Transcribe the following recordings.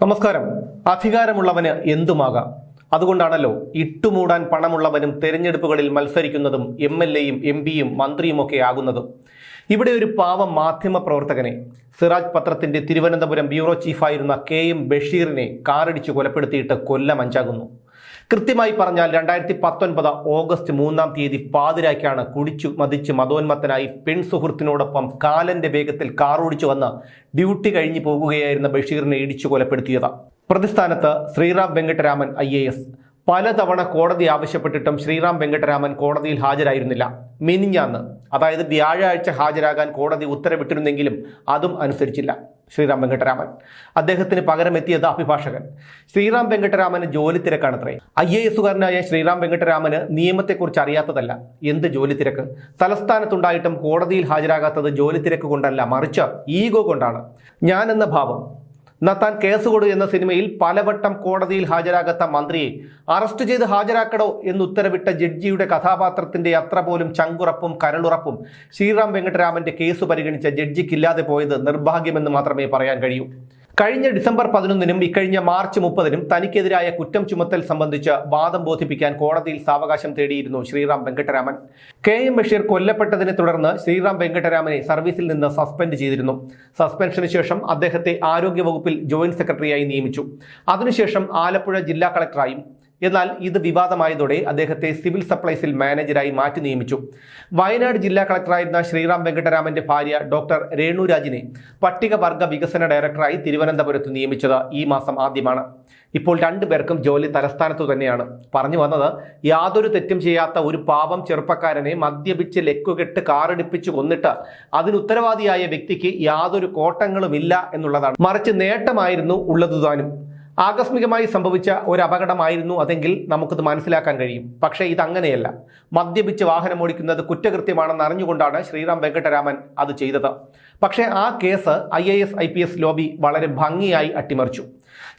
നമസ്കാരം. അധികാരമുള്ളവന് എന്തുമാകാം? അതുകൊണ്ടാണല്ലോ ഇട്ടുമൂടാൻ പണമുള്ളവനും തെരഞ്ഞെടുപ്പുകളിൽ മത്സരിക്കുന്നതും എം എൽ എയും എം പിയും മന്ത്രിയുമൊക്കെ ആകുന്നതും. ഇവിടെ ഒരു പാവം മാധ്യമ പ്രവർത്തകനെ സിറാജ് പത്രത്തിന്റെ തിരുവനന്തപുരം ബ്യൂറോ ചീഫായിരുന്ന കെ എം ബഷീറിനെ കാറിടിച്ച് കൊലപ്പെടുത്തിയിട്ട് കൊല്ലം അഞ്ചാകുന്നു. കൃത്യമായി പറഞ്ഞാൽ രണ്ടായിരത്തി പത്തൊൻപത് ഓഗസ്റ്റ് മൂന്നാം തീയതി പാതിരാക്കിയാണ് കുടിച്ചു മതിച്ച് മതോന്മത്തനായി പെൺസുഹൃത്തിനോടൊപ്പം കാലന്റെ വേഗത്തിൽ കാറോടിച്ചു വന്ന് ഡ്യൂട്ടി കഴിഞ്ഞു പോകുകയായിരുന്ന ബഷീറിനെ ഇടിച്ചു കൊലപ്പെടുത്തിയത്. പ്രതിസ്ഥാനത്ത് ശ്രീറാം വെങ്കട്ടരാമൻ ഐ പലതവണ കോടതി ആവശ്യപ്പെട്ടിട്ടും ശ്രീറാം വെങ്കട്ടരാമൻ കോടതിയിൽ ഹാജരായിരുന്നില്ല. മിനിഞ്ഞാന്ന് അതായത് വ്യാഴാഴ്ച ഹാജരാകാൻ കോടതി ഉത്തരവിട്ടിരുന്നെങ്കിലും അതും അനുസരിച്ചില്ല ശ്രീറാം വെങ്കട്ടരാമൻ. അദ്ദേഹത്തിന് പകരം എത്തിയത് അഭിഭാഷകൻ. ശ്രീറാം വെങ്കട്ടരാമന് ജോലി തിരക്കാണത്രേ. ഐ എ എസുകാരനായ ശ്രീറാം വെങ്കട്ടരാമന് നിയമത്തെക്കുറിച്ച് അറിയാത്തതല്ല. എന്ത് ജോലി തിരക്ക്? തലസ്ഥാനത്തുണ്ടായിട്ടും കോടതിയിൽ ഹാജരാകാത്തത് ജോലി തിരക്ക് കൊണ്ടല്ല മറിച്ച് ഈഗോ കൊണ്ടാണ്. ഞാനെന്ന ഭാവം. എന്നാ കേസുകൊടു കേസ് കൊടു എന്ന സിനിമയിൽ പലവട്ടം കോടതിയിൽ ഹാജരാകാത്ത മന്ത്രിയെ അറസ്റ്റ് ചെയ്ത് ഹാജരാക്കടോ എന്ന് ഉത്തരവിട്ട ജഡ്ജിയുടെ കഥാപാത്രത്തിന്റെ അത്ര പോലും ചങ്കുറപ്പും കരളുറപ്പും ശ്രീറാം വെങ്കട്ടരാമന്റെ കേസ് പരിഗണിച്ച ജഡ്ജിക്കില്ലാതെ പോയത് നിർഭാഗ്യമെന്ന് മാത്രമേ പറയാൻ കഴിയൂ. കഴിഞ്ഞ ഡിസംബർ പതിനൊന്നിനും ഇക്കഴിഞ്ഞ മാർച്ച് മുപ്പതിനും തനിക്കെതിരായ കുറ്റം ചുമത്തൽ സംബന്ധിച്ച് വാദം ബോധിപ്പിക്കാൻ കോടതിയിൽ സാവകാശം തേടിയിരുന്നു ശ്രീറാം വെങ്കട്ടരാമൻ. കെ എം ബഷീർ കൊല്ലപ്പെട്ടതിനെ തുടർന്ന് ശ്രീറാം വെങ്കട്ടരാമനെ സർവീസിൽ നിന്ന് സസ്പെൻഡ് ചെയ്തിരുന്നു. സസ്പെൻഷന് ശേഷം അദ്ദേഹത്തെ ആരോഗ്യവകുപ്പിൽ ജോയിന്റ് സെക്രട്ടറിയായി നിയമിച്ചു. അതിനുശേഷം ആലപ്പുഴ ജില്ലാ കളക്ടറായും എന്നാൽ ഇത് വിവാദമായതോടെ അദ്ദേഹത്തെ സിവിൽ സപ്ലൈസിൽ മാനേജരായി മാറ്റി നിയമിച്ചു. വയനാട് ജില്ലാ കളക്ടറായിരുന്ന ശ്രീറാം വെങ്കട്ടരാമന്റെ ഭാര്യ ഡോക്ടർ രേണുരാജിനെ പട്ടികവർഗ വികസന ഡയറക്ടറായി തിരുവനന്തപുരത്ത് നിയമിച്ചത് ഈ മാസം ആദ്യമാണ്. ഇപ്പോൾ രണ്ടുപേർക്കും ജോലി തലസ്ഥാനത്തു തന്നെയാണ്. പറഞ്ഞു വന്നത് യാതൊരു തെറ്റും ചെയ്യാത്ത ഒരു പാവം ചെറുപ്പക്കാരനെ മദ്യപിച്ച് ലെക്കുകെട്ട് കാറടിപ്പിച്ച് കൊന്നിട്ട് അതിനുത്തരവാദിയായ വ്യക്തിക്ക് യാതൊരു കോട്ടങ്ങളുമില്ല എന്നുള്ളതാണ്. മറിച്ച് നേട്ടമായിരുന്നു ഉള്ളതുതാനും. ആകസ്മികമായി സംഭവിച്ച ഒരു അപകടമായിരുന്നു അതെങ്കിൽ നമുക്കത് മനസ്സിലാക്കാൻ കഴിയും. പക്ഷേ ഇതങ്ങനെയല്ല. മദ്യപിച്ച് വാഹനം ഓടിക്കുന്നത് കുറ്റകൃത്യമാണെന്ന് അറിഞ്ഞുകൊണ്ടാണ് ശ്രീറാം വെങ്കട്ടരാമൻ അത് ചെയ്തത്. പക്ഷേ ആ case I A S I P S lobby വളരെ ഭംഗിയായി അട്ടിമറിച്ചു.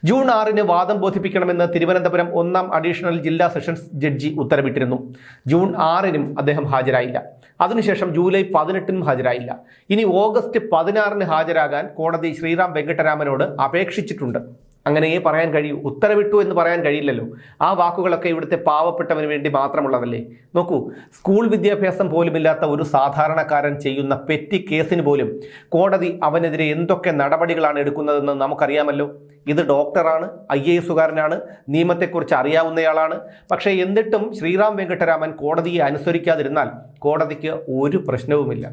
ജൂൺ ആറിന് വാദം ബോധിപ്പിക്കണമെന്ന് തിരുവനന്തപുരം ഒന്നാം അഡീഷണൽ ജില്ലാ സെഷൻസ് ജഡ്ജി ഉത്തരവിട്ടിരുന്നു. ജൂൺ ആറിനും അദ്ദേഹം ഹാജരായില്ല. അതിനുശേഷം ജൂലൈ പതിനെട്ടിനും ഹാജരായില്ല. ഇനി ഓഗസ്റ്റ് പതിനാറിന് ഹാജരാകാൻ കോടതി ശ്രീറാം വെങ്കട്ടരാമനോട് അപേക്ഷിച്ചിട്ടുണ്ട്. അങ്ങനെയേ പറയാൻ കഴിയൂ. ഉത്തരവിട്ടു എന്ന് പറയാൻ കഴിയില്ലല്ലോ. ആ വാക്കുകളൊക്കെ ഇവിടുത്തെ പാവപ്പെട്ടവന് വേണ്ടി മാത്രമുള്ളതല്ലേ? നോക്കൂ സ്കൂൾ വിദ്യാഭ്യാസം പോലുമില്ലാത്ത ഒരു സാധാരണക്കാരൻ ചെയ്യുന്ന പെറ്റി കേസിന് പോലും കോടതി അവനെതിരെ എന്തൊക്കെ നടപടികളാണ് എടുക്കുന്നതെന്ന് നമുക്കറിയാമല്ലോ. ഇത് ഡോക്ടറാണ് ഐ എ എസുകാരനാണ് നിയമത്തെക്കുറിച്ച് അറിയാവുന്നയാളാണ്. പക്ഷേ എന്നിട്ടും ശ്രീറാം വെങ്കട്ടരാമൻ കോടതിയെ അനുസരിക്കാതിരുന്നാൽ കോടതിക്ക് ഒരു പ്രശ്നവുമില്ല.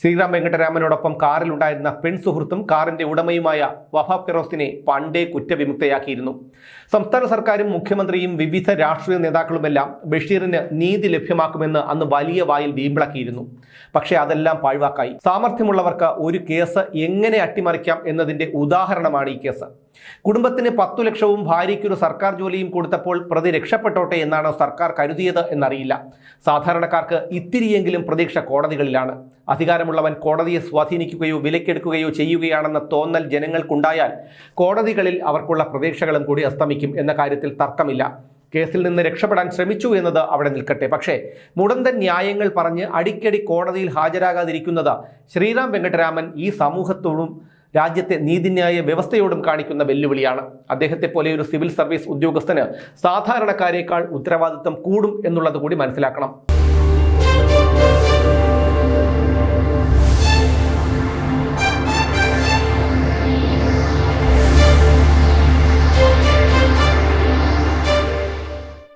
ശ്രീറാം വെങ്കട്ടരാമനോടൊപ്പം കാറിലുണ്ടായിരുന്ന പെൺ സുഹൃത്തും കാറിന്റെ ഉടമയുമായ വഹാബ് ഫിറോസിനെ പണ്ടേ കുറ്റവിമുക്തയാക്കിയിരുന്നു. സംസ്ഥാന സർക്കാരും മുഖ്യമന്ത്രിയും വിവിധ രാഷ്ട്രീയ നേതാക്കളുമെല്ലാം ബഷീറിന് നീതി ലഭ്യമാക്കുമെന്ന് അന്ന് വലിയ വായിൽ വീമ്പിളക്കിയിരുന്നു. പക്ഷേ അതെല്ലാം പാഴ്വാക്കായി. സാമർഥ്യമുള്ളവർക്ക് ഒരു കേസ് എങ്ങനെ അട്ടിമറിക്കാം എന്നതിന്റെ ഉദാഹരണമാണ് ഈ കേസ്. കുടുംബത്തിന് പത്തു ലക്ഷവും ഭാര്യയ്ക്കൊരു സർക്കാർ ജോലിയും കൊടുത്തപ്പോൾ പ്രതി രക്ഷപ്പെട്ടോട്ടെ എന്നാണ് സർക്കാർ കരുതിയത് എന്നറിയില്ല. സാധാരണക്കാർക്ക് ഇത്തിരിയെങ്കിലും പ്രതീക്ഷ കോടതികളിലാണ്. അധികാരമുള്ളവൻ കോടതിയെ സ്വാധീനിക്കുകയോ വിലക്കെടുക്കുകയോ ചെയ്യുകയാണെന്ന തോന്നൽ ജനങ്ങൾക്കുണ്ടായാൽ കോടതികളിൽ അവർക്കുള്ള പ്രതീക്ഷകളും കൂടി അസ്തമിക്കും എന്ന കാര്യത്തിൽ തർക്കമില്ല. കേസിൽ നിന്ന് രക്ഷപ്പെടാൻ ശ്രമിച്ചു എന്നത് അവിടെ നിൽക്കട്ടെ. പക്ഷേ മുടന്തൻ ന്യായങ്ങൾ പറഞ്ഞ് അടിക്കടി കോടതിയിൽ ഹാജരാകാതിരിക്കുന്നത് ശ്രീറാം വെങ്കട്ടരാമൻ ഈ സമൂഹത്തോടും രാജ്യത്തെ നീതിന്യായ വ്യവസ്ഥയോടും കാണിക്കുന്ന വെല്ലുവിളിയാണ്. അദ്ദേഹത്തെ പോലെ ഒരു സിവിൽ സർവീസ് ഉദ്യോഗസ്ഥന് സാധാരണക്കാരേക്കാൾ ഉത്തരവാദിത്തം കൂടും എന്നുള്ളത് കൂടി മനസ്സിലാക്കണം.